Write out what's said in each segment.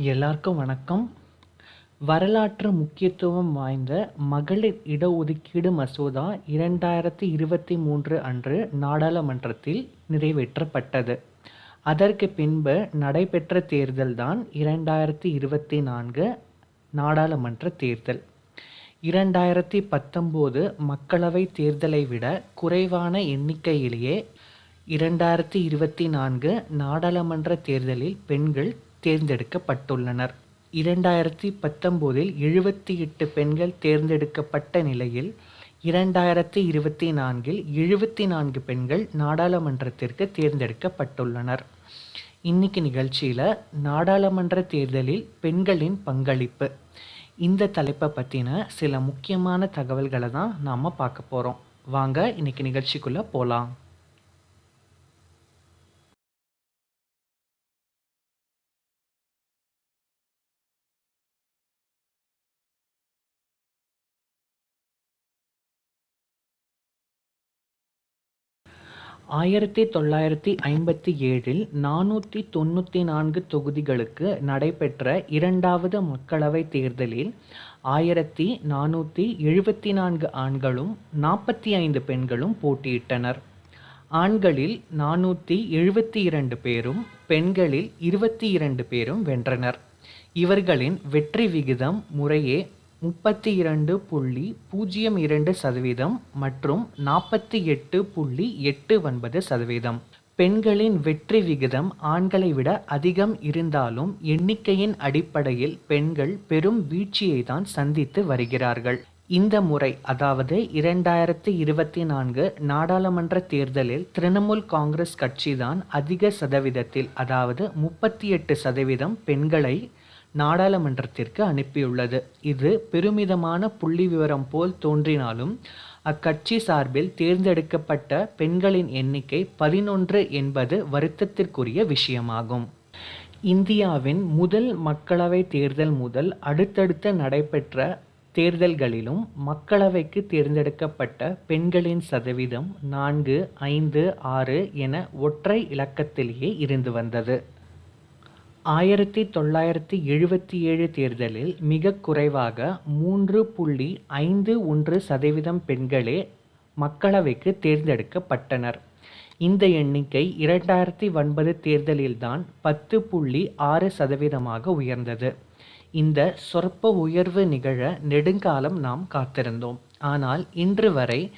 எல்லாருக்கும் வணக்கம். வரலாற்று முக்கியத்துவம் வாய்ந்த மகளிர் இடஒதுக்கீடு மசோதா இரண்டாயிரத்தி இருபத்தி மூன்று அன்று நாடாளுமன்றத்தில் நிறைவேற்றப்பட்டது. அதற்கு பின்பு நடைபெற்ற தேர்தல்தான் இரண்டாயிரத்தி இருபத்தி நான்கு நாடாளுமன்ற தேர்தல். இரண்டாயிரத்தி பத்தொம்போது மக்களவை தேர்தலை விட குறைவான எண்ணிக்கையிலேயே இரண்டாயிரத்தி இருபத்தி நான்கு நாடாளுமன்ற தேர்தலில் பெண்கள் தேர்ந்தெடுக்கப்பட்டுள்ளனர். இரண்டாயிரத்தி பத்தொம்போதில் எழுபத்தி எட்டு பெண்கள் தேர்ந்தெடுக்கப்பட்ட நிலையில் இரண்டாயிரத்தி இருபத்தி நான்கில் எழுபத்தி நான்கு பெண்கள் நாடாளுமன்றத்திற்கு தேர்ந்தெடுக்கப்பட்டுள்ளனர். இன்னைக்கு நிகழ்ச்சியில் நாடாளுமன்ற தேர்தலில் பெண்களின் பங்களிப்பு. இந்த தலைப்பை பற்றின சில முக்கியமான தகவல்களை தான் நாம் பார்க்க போகிறோம் வாங்க இன்னைக்கு நிகழ்ச்சிக்குள்ளே போகலாம் ஆயிரத்தி தொள்ளாயிரத்தி ஐம்பத்தி ஏழில் நானூற்றி தொண்ணூற்றி நான்கு தொகுதிகளுக்கு நடைபெற்ற இரண்டாவது மக்களவைத் தேர்தலில் ஆயிரத்தி நானூற்றி எழுபத்தி நான்கு ஆண்களும் நாற்பத்தி ஐந்து பெண்களும் போட்டியிட்டனர். ஆண்களில் நானூற்றி எழுபத்தி இரண்டு பேரும் பெண்களில் இருபத்தி இரண்டு பேரும் வென்றனர். இவர்களின் வெற்றி விகிதம் முறையே முப்பத்தி இரண்டு புள்ளி பூஜ்ஜியம் இரண்டு சதவீதம் மற்றும் நாற்பத்தி எட்டு புள்ளி எட்டு ஒன்பது சதவீதம். பெண்களின் வெற்றி விகிதம் ஆண்களை விட அதிகம் இருந்தாலும் எண்ணிக்கையின் அடிப்படையில் பெண்கள் பெரும் வீழ்ச்சியை தான் சந்தித்து வருகிறார்கள். இந்த முறை அதாவது இரண்டாயிரத்தி இருபத்தி நான்கு நாடாளுமன்ற தேர்தலில் திரிணாமுல் காங்கிரஸ் கட்சிதான் அதிக சதவீதத்தில் அதாவது முப்பத்தி எட்டு சதவீதம் பெண்களை நாடாளுமன்றத்திற்கு அனுப்பியுள்ளது. இது பெருமிதமான புள்ளி விவரம் போல் தோன்றினாலும் அக்கட்சி சார்பில் தேர்ந்தெடுக்கப்பட்ட பெண்களின் எண்ணிக்கை பதினொன்று என்பது வருத்தத்திற்குரிய விஷயமாகும். இந்தியாவின் முதல் மக்களவை தேர்தல் முதல் அடுத்தடுத்த நடைபெற்ற தேர்தல்களிலும் மக்களவைக்கு தேர்ந்தெடுக்கப்பட்ட பெண்களின் சதவீதம் நான்கு ஐந்து ஆறு என ஒற்றை இலக்கத்திலேயே இருந்து வந்தது. ஆயிரத்தி தொள்ளாயிரத்தி எழுபத்தி ஏழு தேர்தலில் மிக குறைவாக மூன்று புள்ளி ஐந்து ஒன்று சதவீதம் பெண்களே மக்களவைக்கு தேர்ந்தெடுக்கப்பட்டனர். இந்த எண்ணிக்கை இரண்டாயிரத்தி ஒன்பது தேர்தலில்தான் பத்து புள்ளி ஆறு சதவீதமாக உயர்ந்தது. இந்த சொற்ப உயர்வு நிகழ நெடுங்காலம் நாம் காத்திருந்தோம். ஆனால் இன்று வரை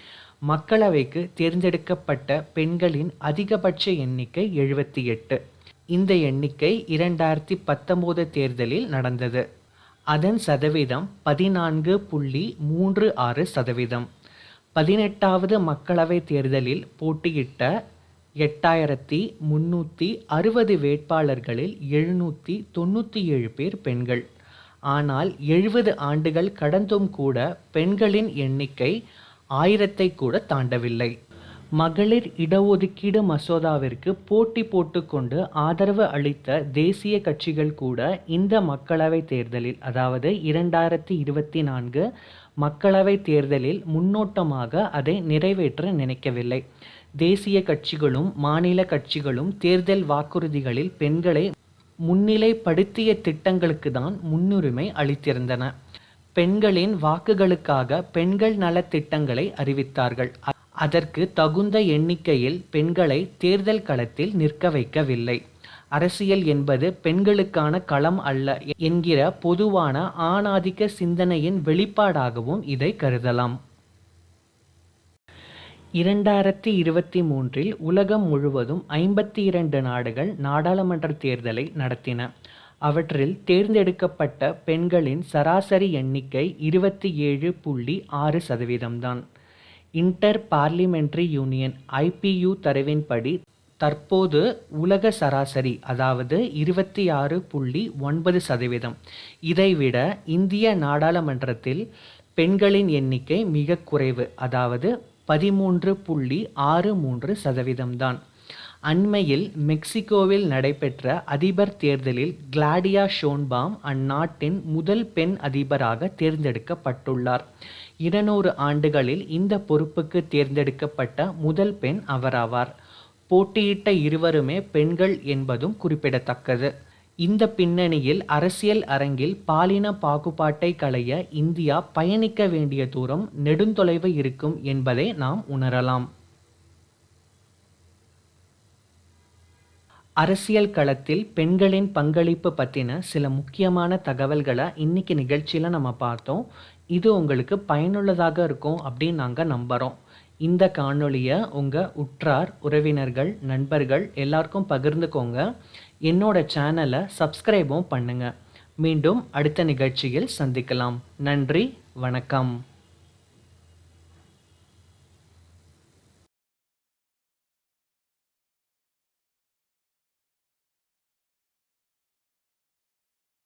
மக்களவைக்கு தேர்ந்தெடுக்கப்பட்ட பெண்களின் அதிகபட்ச எண்ணிக்கை எழுபத்தி எட்டு. இந்த எண்ணிக்கை இரண்டாயிரத்தி பத்தொம்போது தேர்தலில் நடந்தது. அதன் சதவீதம் பதினான்கு புள்ளி மூன்று ஆறு சதவீதம். பதினெட்டாவது மக்களவைத் தேர்தலில் போட்டியிட்ட எட்டாயிரத்தி முன்னூற்றி அறுபது வேட்பாளர்களில் எழுநூற்றி தொண்ணூற்றி ஏழு பேர் பெண்கள். ஆனால் எழுபது ஆண்டுகள் கடந்தும் கூட பெண்களின் எண்ணிக்கை ஆயிரத்தை கூட தாண்டவில்லை. மகளிர் இடஒதுக்கீடு மசோதாவிற்கு போட்டி போட்டுக்கொண்டு ஆதரவு அளித்த தேசிய கட்சிகள் கூட இந்த மக்களவைத் தேர்தலில் அதாவது இரண்டாயிரத்தி இருபத்தி நான்கு மக்களவைத் தேர்தலில் முன்னோட்டமாக அதை நிறைவேற்ற நினைக்கவில்லை. தேசிய கட்சிகளும் மாநில கட்சிகளும் தேர்தல் வாக்குறுதிகளில் பெண்களை முன்னிலைப்படுத்திய திட்டங்களுக்கு தான் முன்னுரிமை அளித்திருந்தன. பெண்களின் வாக்குகளுக்காக பெண்கள் நலத்திட்டங்களை அறிவித்தார்கள். அதற்கு தகுந்த எண்ணிக்கையில் பெண்களை தேர்தல் களத்தில் நிற்க வைக்கவில்லை. அரசியல் என்பது பெண்களுக்கான களம் அல்ல என்கிற பொதுவான ஆணாதிக்க சிந்தனையின் வெளிப்பாடாகவும் இதை கருதலாம். இரண்டாயிரத்தி இருபத்தி மூன்றில் உலகம் முழுவதும் ஐம்பத்தி இரண்டு நாடுகள் நாடாளுமன்ற தேர்தலை நடத்தின. அவற்றில் தேர்ந்தெடுக்கப்பட்ட பெண்களின் சராசரி எண்ணிக்கை இருபத்தி ஏழு புள்ளி ஆறு சதவீதம்தான். இன்டர் பார்லிமெண்ட்ரி யூனியன் ஐபியு தரவின்படி தற்போது உலக சராசரி அதாவது இருபத்தி ஆறு புள்ளி ஒன்பது சதவீதம். இதைவிட இந்திய நாடாளுமன்றத்தில் பெண்களின் எண்ணிக்கை மிக குறைவு அதாவது பதிமூன்று புள்ளி ஆறு மூன்று சதவீதம்தான் அண்மையில் மெக்சிகோவில் நடைபெற்ற அதிபர் தேர்தலில் கிளாடியா ஷோன்பாம் அந்நாட்டின் முதல் பெண் அதிபராக தேர்ந்தெடுக்கப்பட்டுள்ளார். இருநூறு ஆண்டுகளில் இந்த பொறுப்புக்கு தேர்ந்தெடுக்கப்பட்ட முதல் பெண் அவராவார். போட்டியிட்ட இருவருமே பெண்கள் என்பதும் குறிப்பிடத்தக்கது. இந்த பின்னணியில் அரசியல் அரங்கில் பாலின பாகுபாட்டை களைய இந்தியா பயணிக்க வேண்டிய தூரம் நெடுந்தொலைவு இருக்கும் என்பதை நாம் உணரலாம். அரசியல் களத்தில் பெண்களின் பங்களிப்பு பற்றின சில முக்கியமான தகவல்களை இன்னைக்கு நிகழ்ச்சியில் நம்ம பார்த்தோம். இது உங்களுக்கு பயனுள்ளதாக இருக்கும் அப்படின்னு நாங்கள் நம்புகிறோம் இந்த காணொளியை உங்கள் உற்றார் உறவினர்கள் நண்பர்கள் எல்லாருக்கும் பகிர்ந்துக்கோங்க. என்னோட சேனலை சப்ஸ்கிரைபும் பண்ணுங்கள் மீண்டும் அடுத்த நிகழ்ச்சியில் சந்திக்கலாம். நன்றி வணக்கம்.